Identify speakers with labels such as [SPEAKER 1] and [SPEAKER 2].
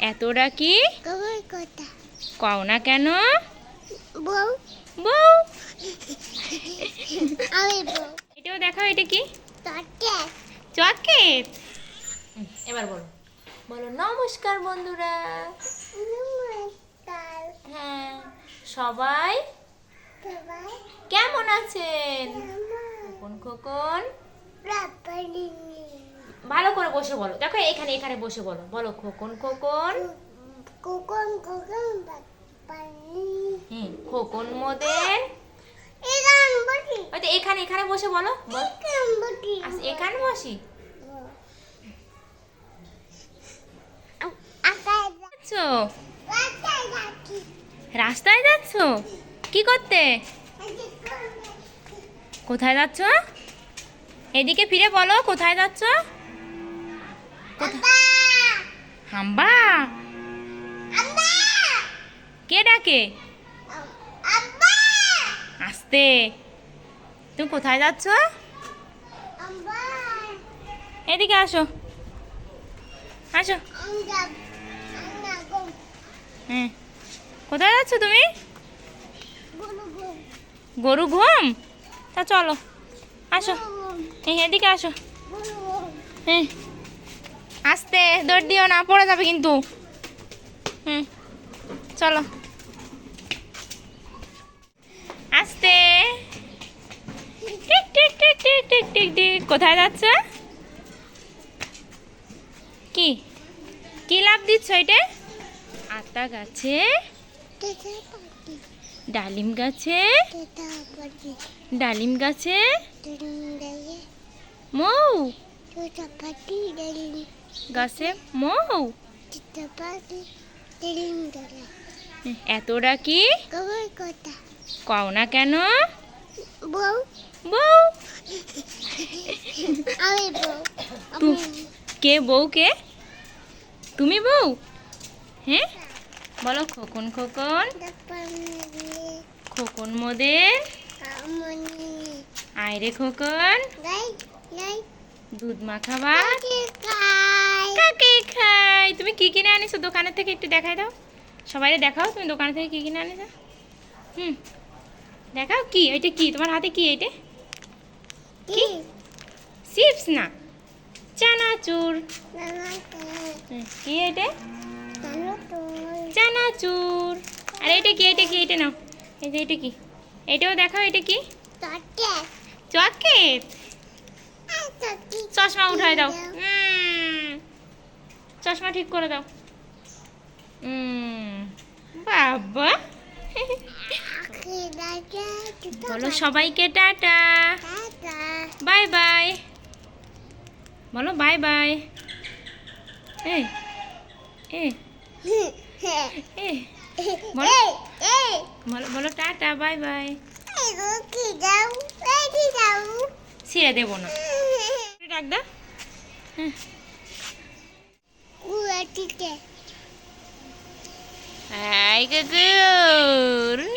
[SPEAKER 1] এতটা কি? কও না কেন?
[SPEAKER 2] বউ।
[SPEAKER 1] বউ।
[SPEAKER 2] আমি
[SPEAKER 1] এটাও দেখাও এটা কি? চকেট এবার বলো। বলো নমস্কার বন্ধুরা।
[SPEAKER 2] নমস্কার।
[SPEAKER 1] হ্যাঁ সবাই
[SPEAKER 2] সবাই
[SPEAKER 1] কেমন আছেন? খোকন? খোকন ভালো করে বসে বলো। দেখো এখানে এখানে বসে বলো। বলো খোকন খোকন।
[SPEAKER 2] বাপানি
[SPEAKER 1] হুম খোকন মোদের। এখানে এখানে বসে বলো। এখানে বসি।
[SPEAKER 2] রাস্তায় যাচ্ছ।
[SPEAKER 1] কি করতে? কোথায় যাচ্ছ? এদিকে ফিরে বলো কোথায় যাচ্ছ? হাম্বা! কে ডাকে? আসতে। তুমি কোথায় যাচ্ছ? এদিকে আসো। আসো। হ্যাঁ। কোথায় যাচ্ছ তুমি? গরু ঘুম। তা চলো। আসো।
[SPEAKER 2] গুলো
[SPEAKER 1] এদিকে আসো। হ্যাঁ। আস্তে, দৌড় দিও না, পড়ে যাবে কিন্তু। হুম, চলো। আস্তে। টিক টিক টিক টিক কোথায় যাচ্ছ? কি? কি লাভ দিচ্ছ এটা? আতা গাছে? ডালিম গাছে? ডালিম গাছে? মৌ? গাছে? মৌ! এতটা কি কও না কেন?
[SPEAKER 2] বউ!
[SPEAKER 1] বউ কে বউ কে? তুমি বউ? হ্যাঁ? বলো, খোকন খোকন। খোকন মোদের? আয়রে খোকন। দুধ মাখা কি কিনে আনিছো? দোকানের থেকে একটু দেখাই দাও। সবাই দেখাও তুমি দোকান থেকে কি কিনে আনিছো? হুম দেখাও কি? ওইটা কি? তোমার হাতে কি এইটা?
[SPEAKER 2] কি?
[SPEAKER 1] চিপস। না। চানাচুর। হুম, কি এটা চানাচুর। আর এটা কি? এটা কি? এটা নাও। এই যে এটা কি? এটাও দেখাও এটা কি?
[SPEAKER 2] তোকে
[SPEAKER 1] চকেট চশমা উঠাই দাও। উম, চশমা ঠিক করে দাও। বাবা। বলো সবাইকে টাটা। Bye bye. বলো বাই বাই। এই বলো। Tata bye bye. ছিঁড়ে দেবো না। ডাক দা
[SPEAKER 2] কুয়াটিতে
[SPEAKER 1] Hi, Gazoo.